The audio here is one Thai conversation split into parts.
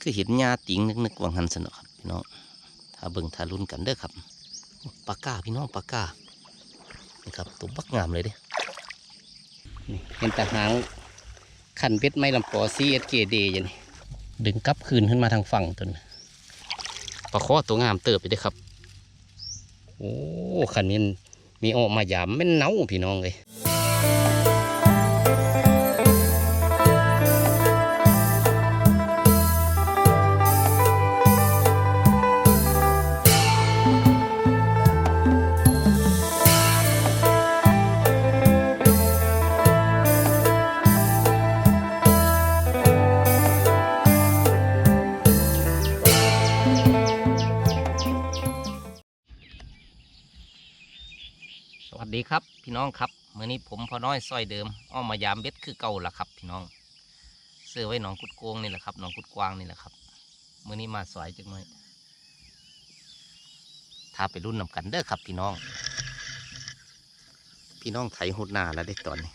คือเห็นหญ้าติงนึกๆวังหันสนอครับพี่น้องถ้าเบิ่งถ้าลุ้นกันเด้อครับปลากาพี่น้องปลากานี่ครับตัวบักงามเลยเด้นี่เห็นแตาหางขันเบ็ดไม้ลำปอซีเอสเกเดอย่างนี้ดึงกลับคืนขึ้นมาทางฝั่งตัวนี้ปลาคอตัวงามเติบไปเด้อครับ โอ้ขันนี้มีออกมายามแม่นเนาพี่น้องเลย ดีครับพี่น้องครับเมื่อนี้ผมพอน้อยซอยเดิมอ้อมมายามเบ็ดคือเก่าละครับพี่น้องเสื้อไว้หนองกุดโกงนี่แหละครับหนองกุดกวางนี่แหละครับเมื่อนี้มาสวยจังหน่อยถ้าไปรุ่นนำกันเด้อครับพี่น้อง พี่น้องไถหุดนาแล้วได้ตอนนี้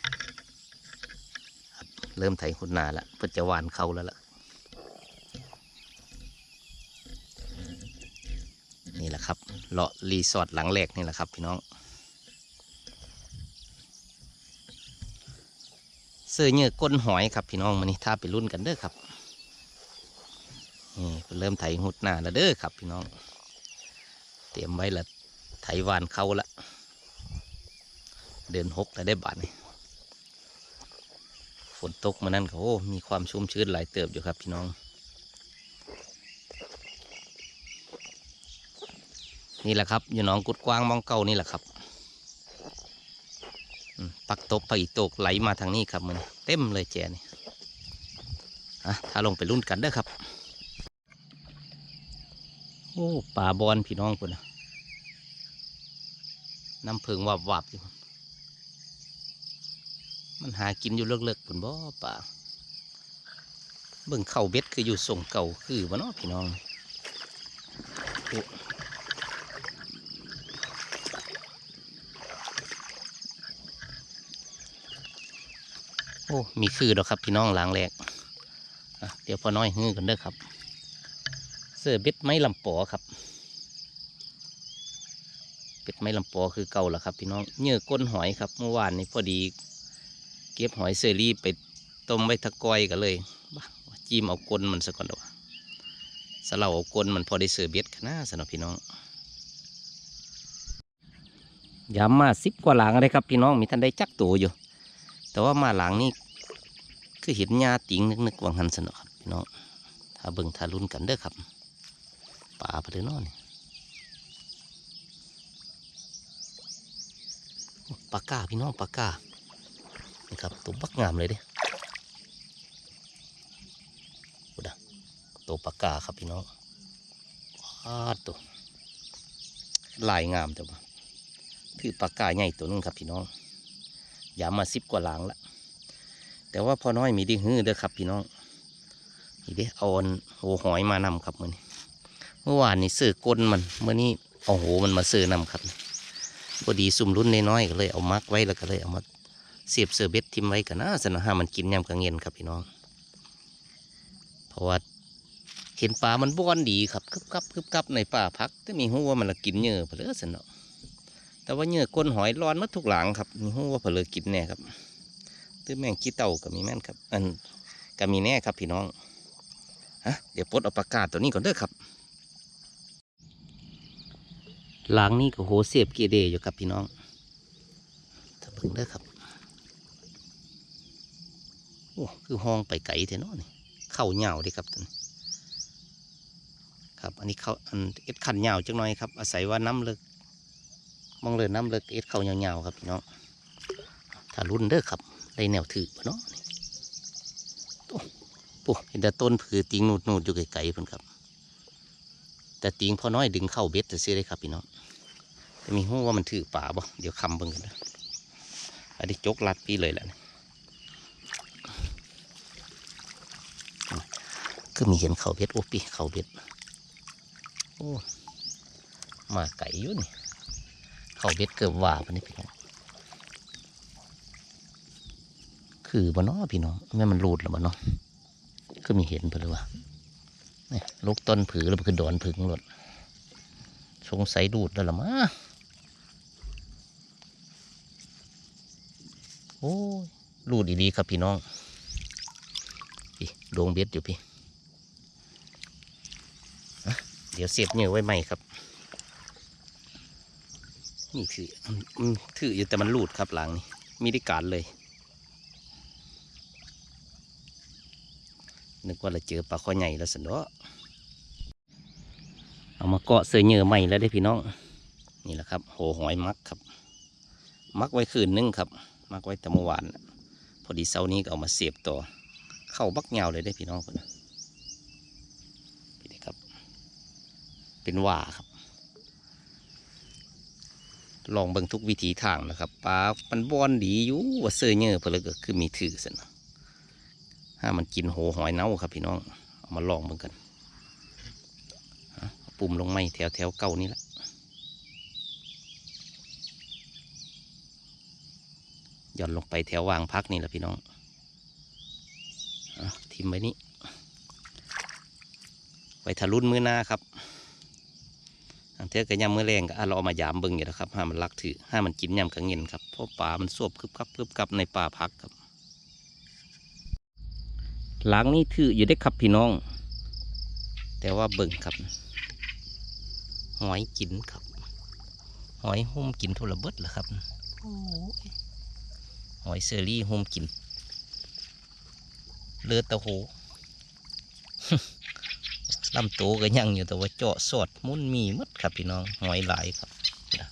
เริ่มไถหุดนาแล้วเพื่อจะหวานเขาแล้วล่ะนี่แหละครับเลาะรีสอร์ทหลังแรกนี่แหละครับพี่น้อง เสื้อเนื้อก้นหอยครับพี่น้องมานี่ถ้าไปรุ่นกันเด้อครับนี่เพิ่นเริ่มไถหุดหน้าแล้วเด้อครับพี่น้อง เตรียมไว้ละไถหวานเข้าละเดินหกแล้วได้บาทนี่ฝนตกมานั่นก็โอ้มีความชุ่มชื้นหลายเติบอยู่ครับพี่น้อง นี่แหละครับอยู่หนองกุดกว้างมองเก่านี่แหละครับ ปักตบปักอีโตกไหลมาทางนี้ครับมันเต็มเลยแจนี่อะถ้าลงไปรุ่นกันเด้อครับ โอ้ป่าบอนพี่น้องคนนะน้ำเพิงวับวับอยู่มันหากินอยู่เลิกๆผนบ่ป่าเบิ่งเข่าเบ็ดคืออยู่ส่งเก่าคือบ่เนาะพี่น้อง อ้มีคือดอกครับพี่น้องหล้างแรกเดี๋ยวพอน้อยฮื้อกันเด้อครับเสื้อเบ็ดไม้ลำปอครับเป็ดไม้ลำปอคือเก่าแล้วครับพี่น้องเนื้อก้นหอยครับเมื่อวานนี้พอดี เก็บหอยเซรี่ไปต้มไว้ทะกอยกันเลยจิ้มเอาก้นมันซะก่อนดอกสะเหลาเอาก้นมันพอได้เสือเบ็ดขนาดสนอพี่น้องยามมาสิบกว่าหลังเลยครับพี่น้องมีท่านได้จักตัวอยู่ แต่ว่ามาหลังนี่ คือเห็นหญ้าติงนึกๆวังหันสนอครับพี่น้องถ้าเบิ่งถ้าลุ้นกันเด้อครับป่าไปเลยเนนี่โอ้ปลากาพี่น้องปลากานี่ครับตัวบักงามเลยเด้ดูดะตัวปลากาครับพี่น้องว้าดตัวลายงามแต่ว่าคือปลากาใหญ่ตัวนึงครับพี่น้องยามมาสิบกว่าหลังละ แต่ว่าพอน้อยมีไดีฮื้อเด้อครับพี่น้องนี่เด้เอาอันโหหอยมานำครับมื่อนี้ เมื่อวานนี่ซื้อก้นมันเมื่อนี้เอาโหมันมาซื้อนำครับพอดีซุ่มรุ่นน้อยๆก็เลยเอามักไว้แล้วก็เลยเอามาเสียบเสือเบ็ดทิมไว้กันนะสนะห้ามันกินยำกระเงียนครับพี่น้อง เพราะว่าเห็นปลามันบ้อนดีครับกึบกับกึบกับในป่าพักแต่มีหูว่ามันละกินเยอะเพลือสนเนาะแต่ว่าเนื้อก้นหอยร้อนมัดทุกหลังครับมีหูว่าเผลอกินแน่ครับ ตื้อแมงขี้เต่าก็มีแม่นครับ อันก็มีแน่ครับพี่น้องฮะเดี๋ยวปลดเอาปากกาศตัวนี้ก่อนเด้อครับหลังนี้ก็โหเสียบเกเดอยู่ครับพี่น้องถ้าเบิ่งเด้อครับโอ้คือห้องไปไกลเท่เนาะนี่เข้าเหงาดิครับท่านครับ อันนี้เข้าอันเอ็ดขันเหงาจังหน่อยครับ อาศัยว่าน้ำเลิกมองเลยน้ำเลิกเอ็ดเขายาวๆครับพี่น้องถ้ารุ่นเด้อครับ ได้แนวถือปะเนาะนี่โอ้ปุ๊เห็นแต่ต้นผือติงนูดนูดๆอยู่ไกลๆเพิ่นครับ แต่ติงพอน้อยดึงเข้าเบ็ดจะซื้อได้ครับพี่น้องแต่มีหูว่ามันถือป่าบ่เดี๋ยวคำเบิ่งกันนะอันนี้จกลัดพี่เลยแหละนี่คือมีเห็นเขาเบ็ดโอ้ปีเขาเบ็ดโอ้มาไก่อยู่นี่เขาเบ็ดเกือบว่าปานนี้พี่น้อง คือบ่เนาะพี่น้องแม่มันรูดแล้วบ่เนาะคือมีเห็นไปเลยว่าลูกต้นผือแล้วคือดอนผึ่งหลดสงสัยดูดแล้วละมั้งโอ้ยรูดดีๆครับพี่น้องพี่ดวงเบ็ดอยู่พี่เดี๋ยวเสียบเหยื่อไว้ใหม่ครับ นี่ถือถืออยู่แต่มันรูดครับหลังนี่มีได้การเลย นึกว่าเราเจอปลาข้อใหญ่แล้วสินเนาะเอามาเกาะเสือเหยื่อใหม่แล้วได้พี่น้อง นี่แหละครับ โหหอยมักครับ มักไว้คืนนึงครับ มักไว้แต่เมื่อวานพอดีเช้านี้ก็เอามาเสียบต่อ เข้าบักเหงาเลยได้พี่น้องคนนะพี่นี่ครับ เป็นว่าครับ ลองเบิ่งทุกวิธีทางนะครับปลามันบอนดีอยู่ว่าเสือเหยื่อเพนเลยก็คือมีถือสินะ ถ้ามันกินโหหอยเน่าครับพี่น้องเอามาลองเบิ่งกันปุ่มลงไม้แถวแถวเก่านี่แหละหย่อนลงไปแถววางพักนี่แหละพี่น้องอทิมไว้นี่ไว้ทะลุนมือหน้าครับอันเทอกระยำมือแรงก็เราเอามายามเบิ่งอยู่นะครับห้ามันลักถือห้ามันกินยำกระเงินครับเพราะปลามันสวบคึบกับคึบกับในป่าพักครับ หลังนี้ถืออยู่ได้ครับพี่น้อง แต่ว่าเบิ่งครับหอยกินครับ หอยหุ้มกินโทรเบิดเหรอครับโอ้ยหอยเซอรี่หุ้มกิน เลือดตะโหลำโตก็ยังอยู่แต่ว่าเจาะสอดมุนมีหมดครับพี่น้องหอยหลายครับนะ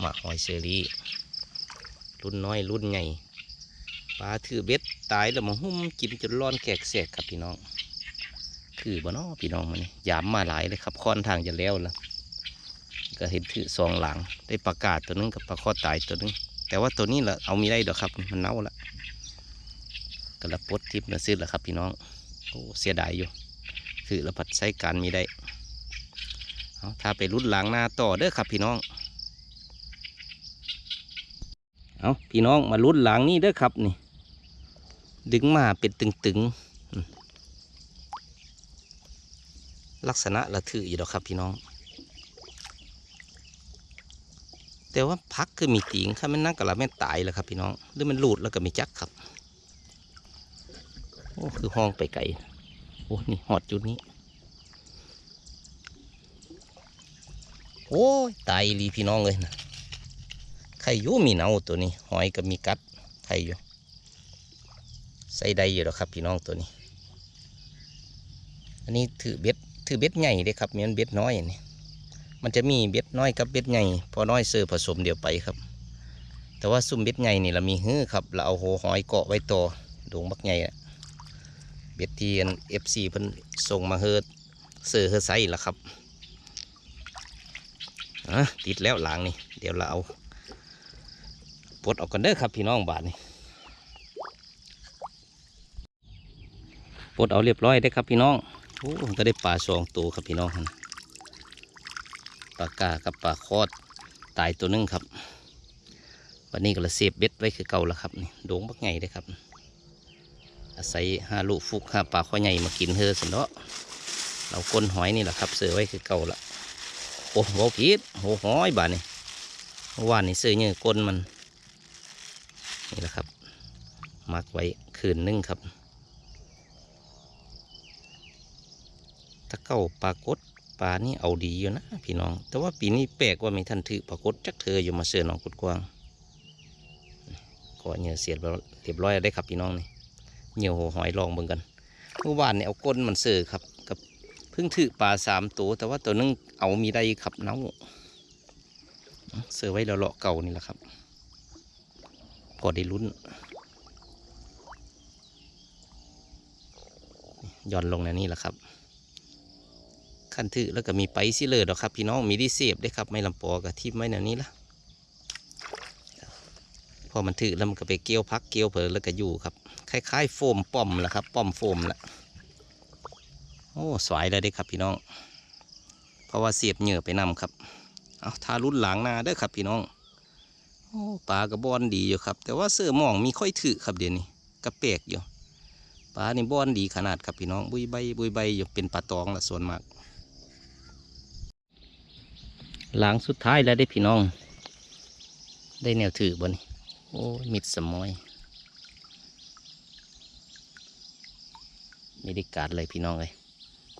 หมาหอยเซอรี่รุ่นน้อยรุ่นใหญ่ปลาถือเบ็ด ตายแล้วมาหุ้มกินจนร้อนแขกแสกครับพี่น้อง คือบ่นาะพี่น้องมันนี่ยามมาหลายเลยครับค่อนทางจะแล้วละก็เห็นถือสองหลังได้ปลากาศตัวนึงกับปลาข้อตายตัวนึงแต่ว่าตัวนี้ละเอามีได้ดอกครับ มันเน่าละกระปดทิพย์นื้อซื้อละครับ พี่น้องโอ้เสียดายอยู่คือละพัดใช้การมีได้เอาถ้าไปรุดหลังหน้าต่อเด้อครับ พี่น้องเอาพี่น้องมาลุ้นหลังนี่เด้อครับนี่ ดึงมาเป็นตึงๆ ลักษณะละถืออยู่ดอกครับพี่น้อง แต่ว่าพักคือมีติงครับมันนั่งกับเราแม่นตายแล้วครับพี่น้อง หรือมันหลุดแล้วก็มีจักครับ โอ้คือห้องไปไกล โอ้นี่หอดจุดนี้ โอ้ยตายลีพี่น้องเลยนะไข่อยูมีเนาตัวนี้ หอยก็มีกัดไข่อยู่ ใส่ได้อยู่แล้วครับพี่น้องตัวนี้ อันนี้ถือเบ็ดถือเบ็ดใหญ่เลยครับมีมันเบ็ดน้อยนี่มันจะมีเบ็ดน้อยกับเบ็ดใหญ่พอน้อยเสือผสมเดียวไปครับ แต่ว่าซุ่มเบ็ดใหญ่นี่เรามีฮื้อครับเราเอาโหหอยเกาะไว้ต่อดงบักใหญ่เบ็ดที่เอฟซีเพิ่นส่งมาเฮือเสือเฮือไซละครับอะติดแล้วหลังนี่เดี๋ยวเราเอาปลดออกกันเด้อครับพี่น้องบาทนี่ ปลดเอาเรียบร้อยได้ครับพี่น้องโอ้ก็ได้ปลาสองตัวครับพี่น้องปลากากับปลาคอดตายตัวนึงครับ วันนี้ก็ละเสียบเบ็ดไว้คือเก่าแล้วครับนี่โด่งบักไงได้ครับ อาศัยห้าลูกฟุกห้าปลาข้อใหญ่มากินเฮอสินเนาะเราก้นหอยนี่แหละครับเสือไว้คือเก่าละโอ้โหพีดโหหอยบาทนี่เมื่อวานนี่เสือเนี่ยก้นมันนี่แหละครับ มักไว้คืนนึงครับ ถ้าเก้าปลากดปลานี่เอาดีอยู่นะพี่น้อง แต่ว่าปีนี้แปลกว่ามีท่านถือปลากดจักเธออยู่มาเสือหนองกุดกวางก็เหยื่อเสียบเรียบร้อยได้ครับพี่น้องนี่เหยื่อหัวหอยลองเบิ่งกันเมื่อวานเนี่ยเอาก้นมันเสือครับกับเพิ่งถือปลาสามตัวแต่ว่าตัวนึงเอามีได้ครับเน้าเสือไว้แล้วเลาะเก่านี่แหละครับพอได้ลุ้นหย่อนลงในนี้แหละครับ คันถือแล้วก็มีไปสิเลยดอกครับพี่น้องมีที่เสียบได้ครับไม่ลำปอกับทิ่ไว้แนวนี้ละพอมันถือแล้วมันก็ไปเกี่ยวพักเกี่ยวเผลอแล้วก็อยู่ครับคล้ายๆ โฟมป้อมแหละครับป้อมโฟมแหละโอ้สวยเลยได้ครับพี่น้อง เพราะว่าเสียบเหยื่อไปนำครับเอาทารุ่นหลังหน้าเด้อครับพี่น้องโอ้ปลากระบอนดีอยู่ครับ แต่ว่าเสื้อมองมีค่อยถือครับเดี๋ยวนี้กระเปกอยู่ปลานี่บอนดีขนาดครับพี่น้องบุยใบบุยใบอยู่เป็นปลาตองละส่วนมาก หลังสุดท้ายแล้วได้พี่น้อง ได้แนวถือบนโอ้ยมิดสมอยไม่ได้การเลยพี่น้องเลย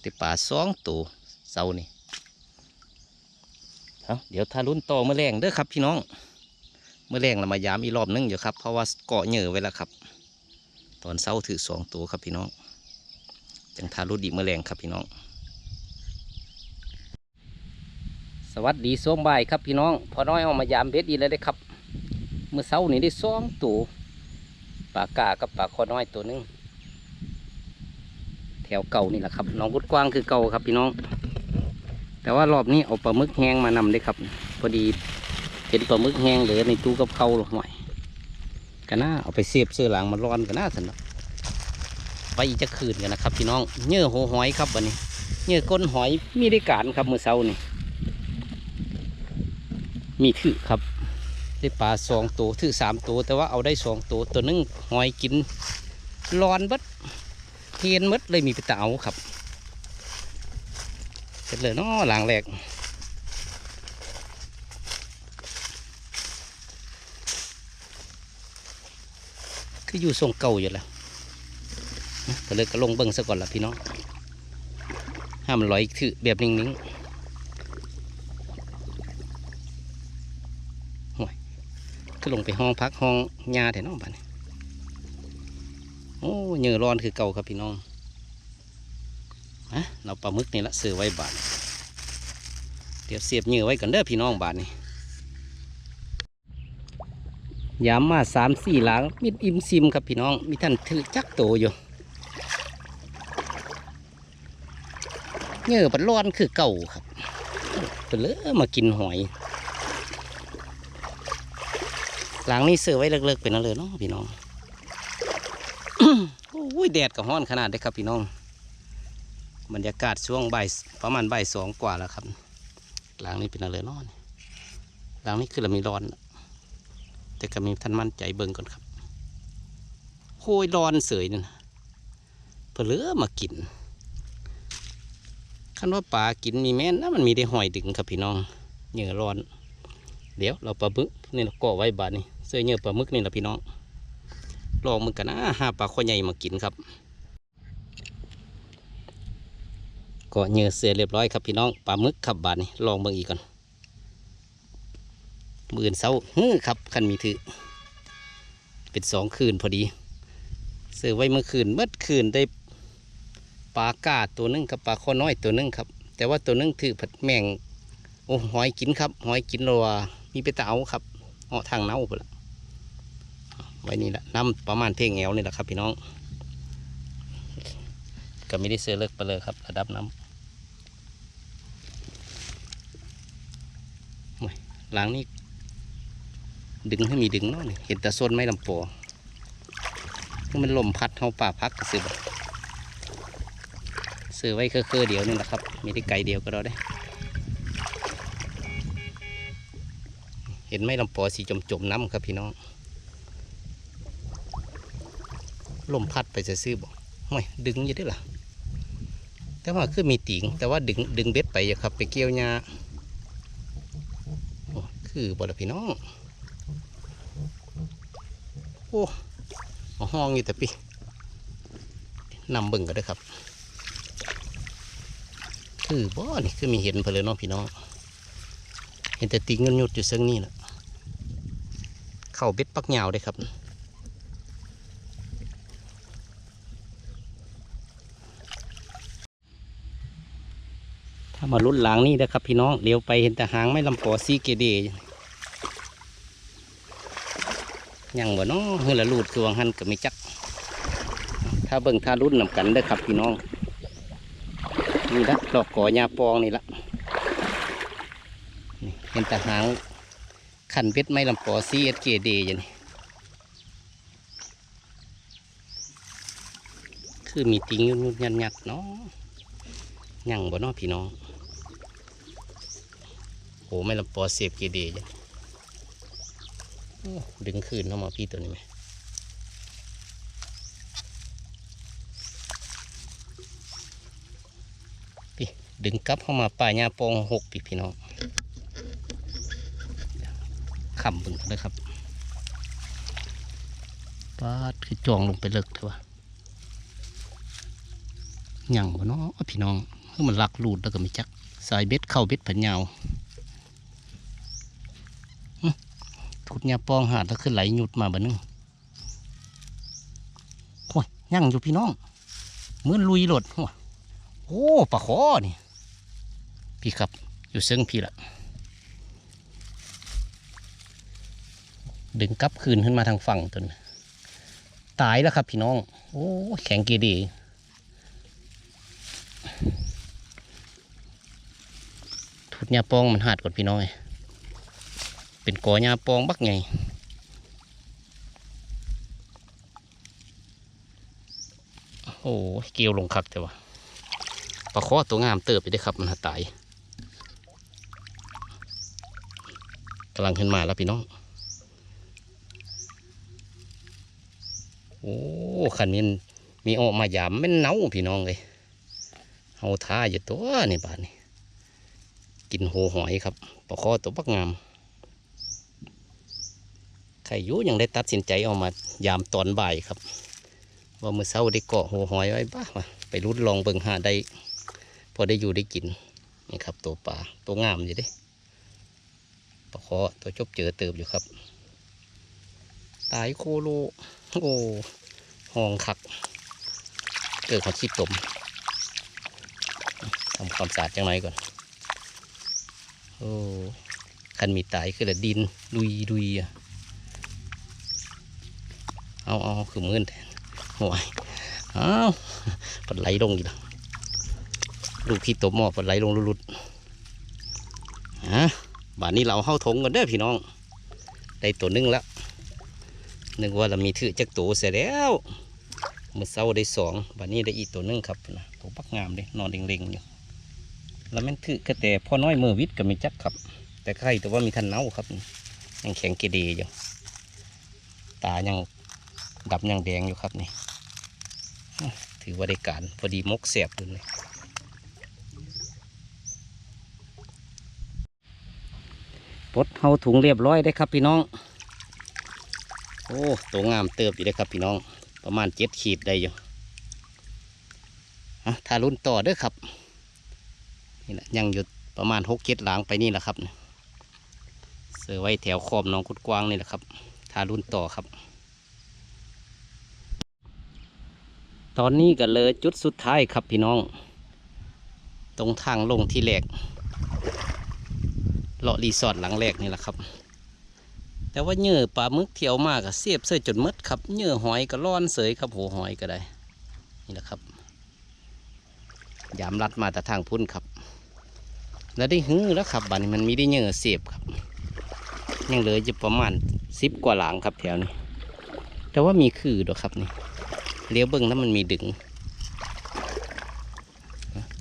แต่ปลาสองตัวเสานี่เอาเดี๋ยวทารุ่นต่อเมื่อแรงเด้อครับพี่น้อง เมื่อแรงเรามายามอีกรอบนึงอยู่ครับ เพราะว่าเกาะเหยื่อไว้แล้วครับ ตอนเช้าถือสองตัวครับพี่น้องจังทารุ่นดีเมื่อแรงครับพี่น้อง สวัสดีส้มบายครับพี่น้องพอน้อยออกมายามเบ็ดดีแล้วได้ครับ เมื่อเช้านี้ได้สองตัวปลากากับปลาคอน้อยตัวหนึงแถวเก่านี่แหละครับน้องกุดกว้างคือเก่าครับพี่น้อง แต่ว่ารอบนี้เอาปลาหมึกแห้งมานำเลยครับพอดีเห็นปลาหมึกแห้งเหลือในตู้กับเขาหน่อยก็น่าเอาไปเสียบเสื้อหลังมันร้อนก็น่าสนุกไปอีกจะคืนกันนะครับ พี่น้องเนื้อหัวหอยครับวันนี้เนื้อก้นหอยมีได้การครับเมื่อเช้านี่ มีถือครับได้ปลาสองตัวถือสามตัวแต่ว่าเอาได้สองตัวตัวหนึงหอยกินร้อนบัดเทียนมดเลยมีไปตาเอาครับเสร็จเลยเนาะหลังแรกคืออยู่ทรงเก่าอยู่แล้วก็เลยก็ลงเบิ้งซะก่อนละพี่น้องห้ามนลอยถือแบบนิ่งๆห่วยคือ ลงไปห้องพักห้องยาแถวน้องบ้านโอ้เหยื่อร้อนคือเก่าครับพี่น้องนะเราปลาหมึกนี่ละซื้อไว้บาทเดี๋ยวเสียบเหยื่อไว้กันเด้อพี่น้องบาทนี่ยามมาสามสี่หลังมิดอิมซิมครับพี่น้อง มีท่านถือจักโตอยู่เหยื่อปัดร้อนคือเก่าครับเปลือมากินหอย หลังนี้ซื้อไว้เลิกๆเป็นอะไรเนาะพี่น้องโอ้ยแดดกับห้อนขนาดได้ครับพี่น้อง บรรยากาศช่วงบ่ายประมาณบ่ายสองกว่าแล้วครับ หลังนี้เป็นอะไรนอนหลังนี้คือเรามีร้อน แต่ก็มีท่านมั่นใจเบิ่งก่อนครับโอ้ยร้อนเสยนั่นน่ะเพลือมากินคันว่าปลากินมีแม่นนะมันมีได้หอยดึงครับพี่น้องเหยื่อร้อน เดี๋ยวเราปลาบึกนี่เราก่อไว้บาดนี้ เสื้อเหยื่อปลาหมึกนี่แหละพี่น้องลองมือกันนะหาปลาข้อใหญ่มากินครับก็เหยื่อเสียเรียบร้อยครับพี่น้องปลาหมึกครับบาทนี่ลองเบิ่งอีกก่อนมื่นเสาฮื้อครับคันมีถือเป็นสองคืนพอดีเสื้อไว้เมื่อคืนเมื่อคืนได้ปลากาตัวหนึงกับปลาข้อน้อยตัวหนึงครับ แต่ว่าตัวหนึงถือผัดแมงโอ้หอยกินครับหอยกินรัวมีไปตาเอาครับเอาทางเน่าไปละ ไว้นี่แหละน้ำประมาณเพียงแอวนี่แหละครับ พี่น้องก็ไม่ได้เสือเลิกไปเลยครับ ระดับน้ำโอ้ยหลังนี้ดึงให้มีดึงเนาะนี่เห็นแต่โซนไม้ลำปอนี่มันลมพัดเฮาป่าพักก็ซื้อบ่ซื้อไว้เคอเดียวนี่แหละครับ มีได้ไกลเดียวก็เราได้ เห็นไม้ลำปอสีจมๆน้ำครับพี่น้อง ลมพัดไปซื้อบอกไม่ดึงอยู่ด้วยล่ะ แต่ว่าคือมีติงแต่ว่าดึงดึงเบ็ดไปอยู่ครับ ไปเกี่ยวหญ้าคือบ่ลพี่น้อง โอ้ห้องอยู่แต่พี่นำเบิ่งก็ได้อครับ คือบ่นี่คือมีเห็นเพลยเนาะพี่น้อง เห็นแต่ติงเงินหยุดอยู่ซึ่งนี่แหละเข้าเบ็ดปักยาวเลยครับ ถ้ามาลุ้นหลังนี่นะครับพี่น้องเลี้ยวไปเห็นแต่หางไม่ลำปอซีเกเดยังบ่เน้องเฮือละลูดคือวังหันก็ไม่จัก ถ้าเบิ่งถ้ารุ่นนำกันเด้อครับพี่น้อง นี่ละดอกก่อยาปองนี่ละนี่เห็นแต่หางขันเพชรไม่ลำปอซีเอสเกเดอย่างนี้คือมีติงยุ่นยันๆเนาะยังบ่เน้อพี่น้อง โอ้ไม่ลำปอเสียบกี่ดีจ้ะดึงคืนเข้ามาพี่ตัวนี้ไหมพี่ดึงกลับเข้ามาป่าหญ้าปองหกพี่พี่น้องขำบึงเลยครับปาดคือจองลงไปเลิกเถอะวะยังวะเนาะพี่น้องคือมันลักลูดแล้วก็ไม่จักสายเบ็ดเข้าเบ็ดผันยาว ทุดหญ้าปองหาดแล้วคือไหลหยุดมาแบ่นึงโอ้ยยั่งอยู่พี่น้องเหมือนลุยโหลดหัวโอ้ปลาขอนี่ พี่ครับอยู่ซึ่งพี่ละดึงกลับคืนขึ้นมาทางฝั่งตัวนี้ตายแล้วครับพี่น้อง โอ้แข็งเกียดีทุดหญ้าปองมันหาดก่อนพี่น้องเอ้ย เป็นกอหญ้าปองบักไงโอ้เกี่ยวลงคักแต่ว่าปลาคอตัวงามเติบไปได้ครับมันหาตายกำลังขึ้นมาแล้วพี่น้อง โอ้ขันมีมีออกมาหยามแม่นเนาพี่น้องเลยเอาท่าอยู่ตัวนี่บาดนี่กินโหหอยครับปลาคอตัวบักงาม ใครอยุยังได้ตัดสินใจออกมายามตอนบ่ายครับ ว่ามือเช้าได้เกาะโหหอยไว้บ้ามาไปรุดลองเบิ่งหาได้ พอได้อยู่ได้กินนี่ครับ ตัวปลาตัวงามอยู่ดิปลาคอตัวจบเจอเติบอยู่ครับ ตายโคโลโอ้ห้องคัก เกิดขอชีพตมทำความสะอาดจังไรก่อน โอ้คันมีตายคือละดินดุยดุยอะ เอาเอาคือมือนแทนโอ้ยอ้าปัดไหลลงอีกแล้วลูกที่ตบหม้อปัดไหลลงรุดๆฮะบานนี้เราเข้าทงกันเด้อพี่น้อง ได้ตัวหนึงแล้วนึกว่าเรามีถือจักตัวเสร็จแล้วเมื่อเช้าได้สองบัดนี้ได้อีกตัวหนึงครับนะตัวปักงามเลยนอนเล็งๆอยู่แล้วมันถือก็แต่พ่อน้อยมือวิทย์ก็มีจักครับ แต่ใครแต่ว่ามีทันเน่าครับยังแข็งเกดีอยู่ตายัง ดับยังแดงอยู่ครับนี่ ถือว่าได้การพอดีมกเสียบเลยปลดเฮาถุงเรียบร้อยได้ครับพี่น้อง โอ้ตัวงามเติบอยู่เลยครับพี่น้อง ประมาณเจ็ดขีดได้อยู่ฮะถ้ารุ่นต่อเด้อครับ นี่แหละยังอยู่ประมาณหกเจ็ดหลังไปนี่แหละครับ เสือไว้แถวขอบน้องคุดกวางนี่แหละครับถ้ารุ่นต่อครับ ตอนนี้ก็เลยจุดสุดท้ายครับพี่น้อง ตรงทางลงที่แรกเลาะรีสอร์ทหลังแรกนี่แหละครับ แต่ว่าเหยื่อปลาหมึกเที่ยวมากอะเสียบเสยจนหมดครับเหยื่อหอยก็ร้อนเสยครับโหหอยก็ได้ นี่แหละครับยามรัดมาแต่ทางพุ่นครับ แล้วได้หื้อแล้วครับบัดนี้มันมีได้เหยื่อเสียบครับ ยังเหลืออยู่ประมาณสิบกว่าหลังครับแถวนี้ แต่ว่ามีคือดอกครับนี่ เลี้ยวเบิ้งแล้วมันมีดึง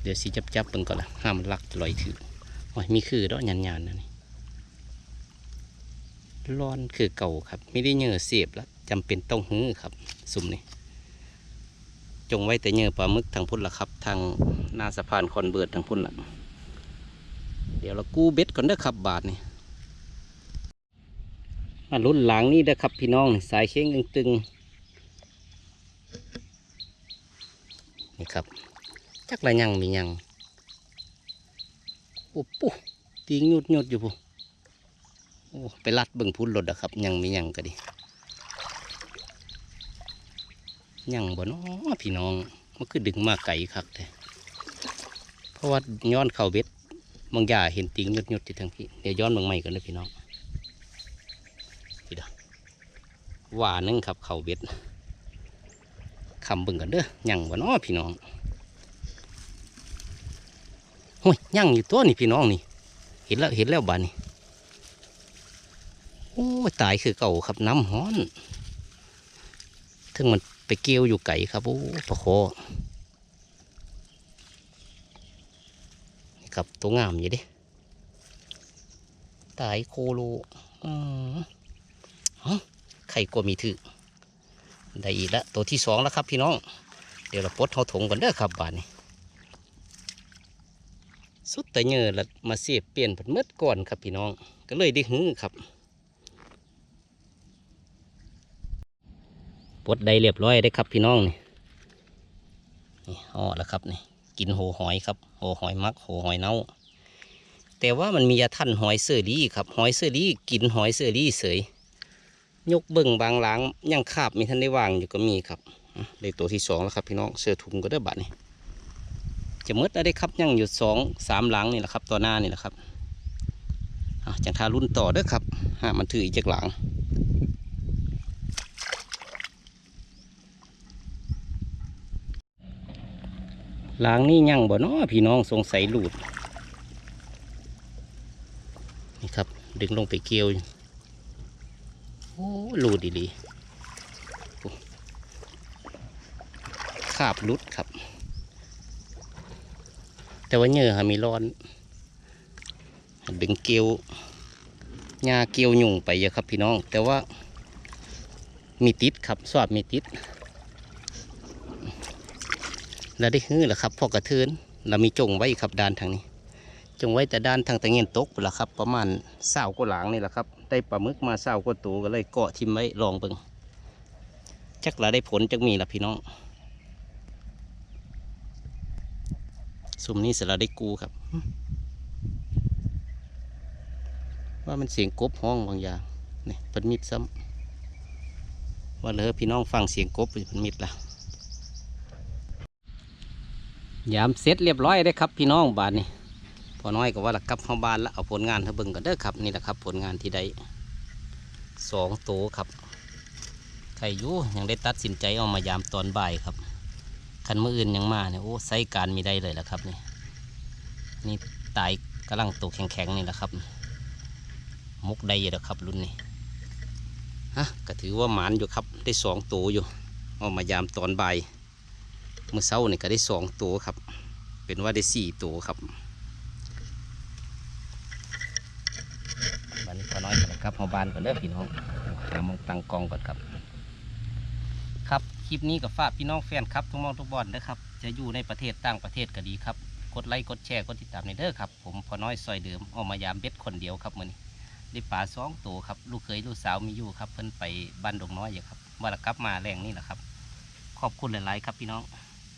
เดี๋ยวสิจับจับๆเบิ้งก่อนละห้ามนลักลอยถือโอ้ยมีคือดอกยันๆนะนี่ร้อนคือเก่าครับ ไม่ได้เหงื่อเสียบแล้วจำเป็นต้องหื้อครับ สุ่มนี่จงไว้แต่เหงื่อปลาหมึกทางพุ่นละครับ ทางหน้าสะพานคอนเบิร์ดทางพุ่นละเดี๋ยวเรากู้เบ็ดก่อนเด้อครับบาทนี่มาลุ้นหลังนี่เด้อครับพี่น้องสายเข่งตึงๆ นี่ครับ จักละยังมียังโอ้ปุ๊ตีงยุดยุดอยู่ปุ๊โอ้ไปลัดเบิ่งพุ่นรถอะครับ ยังมียังก็ดียังบ่น้อพี่น้องมันคือดึงมาไกลคักแต่เพราะว่าย้อนเข่าเบ็ดบางอย่าเห็นติงหยุดที่ทางพี่เดี๋ยวย้อนบางใหม่กันเลยพี่น้องพี่ดาว่านึงครับเข่าเบ็ด คำบิ่งกันเด้อยังบ่เน้อพี่น้องโอ้ยยังอยู่ตัวนี่พี่น้องนี่ เห็นแล้วเห็นแล้วบานนี่โอ้ยตายคือเก่าครับน้ำฮ้อนถึงมันไปเกี่ยวอยู่ไก่ครับโอ้ปะโคอครับตัวงามอยู่เดิตายโคโลอืมเอ้าไข่กลัวมีถือ ได้อีกแล้วตัวที่สองแล้วครับพี่น้อง เดี๋ยวเราปลดเทาถงกันเด้อครับบานนี้ สุดแต่เยอละมาเสียบเปลี่ยนผัดเมื่อก่อนครับพี่น้อง ก็เลยได้หื้อครับปลดได้เรียบร้อยได้ครับพี่น้องนี่นี่ห่อแล้วครับนี่กินโหหอยครับโหหอยมักโหหอยเน่าแต่ว่ามันมียาท่านหอยเสอรี่ครับหอยเสอรี่กินหอยเสอรี่เสย ยกเบิ่งบางหล้างยังคาบมีท่านได้วางอยู่ก็มีครับอะได้ตัวที่สองแล้วครับพี่น้องเสื้อถุงก็ได้บัดนี่จะมืดได้ครับยังอยู่สองสามหลังนี่แหละครับตัวหน้านี่แหละครับอะจังทารุ่นต่อเด้อครับหามันถืออีกจากหลังหลังนี่ยังบ่เนาะพี่น้องสงสัยหลุดนี่ครับ ดึงลงไปเกลียว โอ้รูดดีๆขาบรุดครับ แต่ว่าเหยื่อหามีร้อน ดึงเกลียวหญ้าเกลียวยุ่งไปเยอะครับพี่น้อง แต่ว่ามีติดครับสอดมีติด แล้วได้ฮื้อแล้วครับพอกระเทือนเรามีจงไว้ครับด้านทางนี้ จงไว้แต่ด้านทางตะเงียนตกพุ่นละครับ ประมาณเศร้ากว่าหลังนี่แหละครับ ได้ปลาหมึกมาเศร้ากว่าตัวก็เลยเกาะทิมไว้ลองเบิ่งจักละได้ผลจักมีละพี่น้องซุมนี้เสร็จแล้วได้กูครับ ว่ามันเสียงกบห้องบางอย่างนี่เป็นมิดซ้ำว่าเลยพี่น้องฟังเสียงกบเป็นมิดละยามเสร็จเรียบร้อยได้ครับพี่น้องบาทนี่ พอน้อยก็ว่าละกลับเข้าบ้านแล้วเอาผลงานให้เบิ่งกันเด้อครับนี่แหละครับ ผลงานที่ได้สองตัวครับใครอยู่ยังได้ตัดสินใจเอามายามตอนบ่ายครับคันเมื่ออื่นยังมาเนี่ยโอ้ไซการมีได้เลยแหละครับนี่นี่ตายกำลังตกแข็งๆนี่แหละครับ มุกได้อยู่แล้วครับรุ่นนี้ฮะก็ถือว่าหมานอยู่ครับได้สองตัวอยู่เอามายามตอนบ่ายเมื่อเช้านี่ก็ได้สองตัวครับ เป็นว่าได้สี่ตัวครับ บันนี้พอน้อยก่อนนะ ครับเอบานก่อนเด้อพี่น้องหามองตังกองก่อนครับ ครับคลิปนี้กับฝากพี่น้องแฟนครับทุกมองทุกบอลนะครับจะอยู่ในประเทศต่างประเทศก็ดีครับ กดไลค์กดแชร์กดติดตามในเด้อครับ ผมพอน้อยซอยเดิมเอามายามเบ็ดคนเดียวครับมือนี้ได้ปลาสองตัวครับ ลูกเคยลูกสาวมีอยู่ครับ เพิ่นไปบ้านดงน้อยอยู่ครับมาละกลับมาแรงนี่แหละครับ ขอบคุณหลาย ๆ ครับพี่น้อง